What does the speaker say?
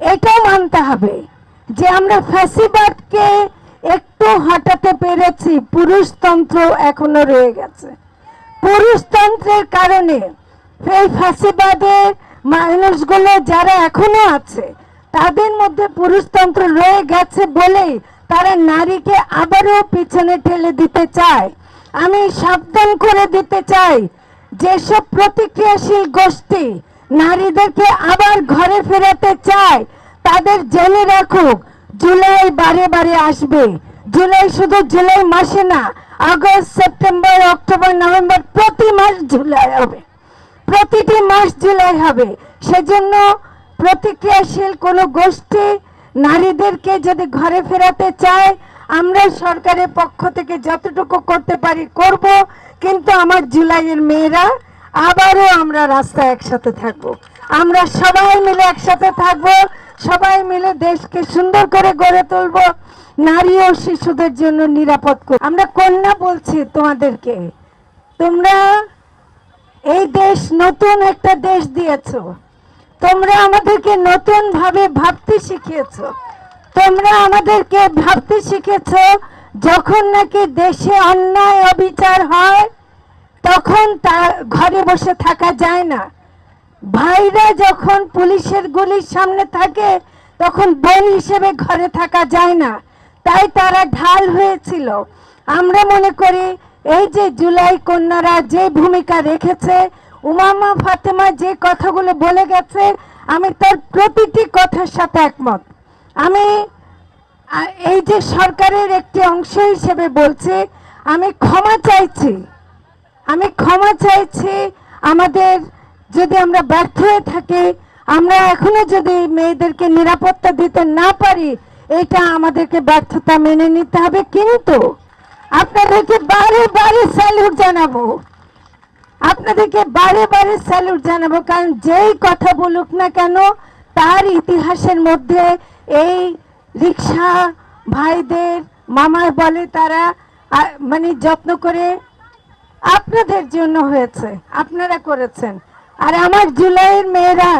এটাও মানতে হবে যে আমরা ফ্যাসিবাদকে একটু হটাতে পেরেছি, পুরুষতন্ত্র এখনও রয়ে গেছে। পুরুষতন্ত্রের কারণে এই ফ্যাসিবাদের মানুষগুলো যারা এখনও আছে, তাদের মধ্যে পুরুষতন্ত্র রয়ে গেছে বলেই তারা নারীকে আবারও পিছনে ঠেলে দিতে চায়। আমি সাবধান করে দিতে চাই, যেসব প্রতিক্রিয়াশীল গোষ্ঠী নারীদেরকে আবার ঘরে ফেরাতে চায়। তাদের জেনে রাখুক। জুলাই বারে বারে আসবে। জুলাই শুধু জুলাই মাসে না, আগস্ট, সেপ্টেম্বর, অক্টোবর, নভেম্বর, প্রতি মাস জুলাই হবে। প্রতিটি মাস জুলাই হবে। সেজন্য প্রতিক্রিয়াশীল কোনো গোষ্ঠী নারীদেরকে যদি ঘরে ফেরাতে চায়, আমরা সরকারের পক্ষ থেকে যতটুকু করতে পারি করব, কিন্তু আমার জুলাইয়ের মেয়েরা আবারও আমরা রাস্তায় একসাথে থাকব। আমরা সবাই মিলে একসাথে থাকব। সবাই মিলে দেশকে সুন্দর করে গড়ে তুলব। নারী ও শিশুদের জন্য নিরাপদ করব আমরা কন্যা বলছি তোমাদেরকে। তোমরা এই দেশ নতুন একটা দেশ দিয়েছ। তোমরা আমাদেরকে নতুন ভাবে ভাবতে শিখিয়েছ। তোমরা আমাদেরকে ভাবতে শিখেছ যখন নাকি দেশে অন্যায় অবিচার হয় তখন তা ঘরে বসে থাকা যায় না। ভাইরা যখন পুলিশের গুলির সামনে থাকে, তখন বোন হিসেবে ঘরে থাকা যায় না। তাই তারা ঢাল হয়েছিল। আমরা মনে করি, এই যে জুলাই কন্যারা যে ভূমিকা রেখেছে, উমামা ফাতেমা যে কথাগুলো বলে গেছে, আমি তার প্রতিটি কথার সাথে একমত। আমি এই যে সরকারের একটি অংশ হিসেবে বলছি, আমি ক্ষমা চাইছি। আমি ক্ষমা চাইছি। আমাদের যদি আমরা ব্যর্থ হয়ে থাকি, আমরা এখনও যদি মেয়েদেরকে নিরাপত্তা দিতে না পারি, এটা আমাদেরকে ব্যর্থতা মেনে নিতে হবে। কিন্তু আপনাদেরকে বারে বারে স্যালুট জানাব। আপনাদেরকে বারে বারে স্যালুট জানাব, কারণ যেই কথা বলুক না কেন, তার ইতিহাসের মধ্যে এই রিক্সা ভাইদের মামার বলে তারা মানে যত্ন করে আপনাদের জন্য হয়েছে আপনারা করেছেন। আর আমার জুলাইয়ের মেয়েরা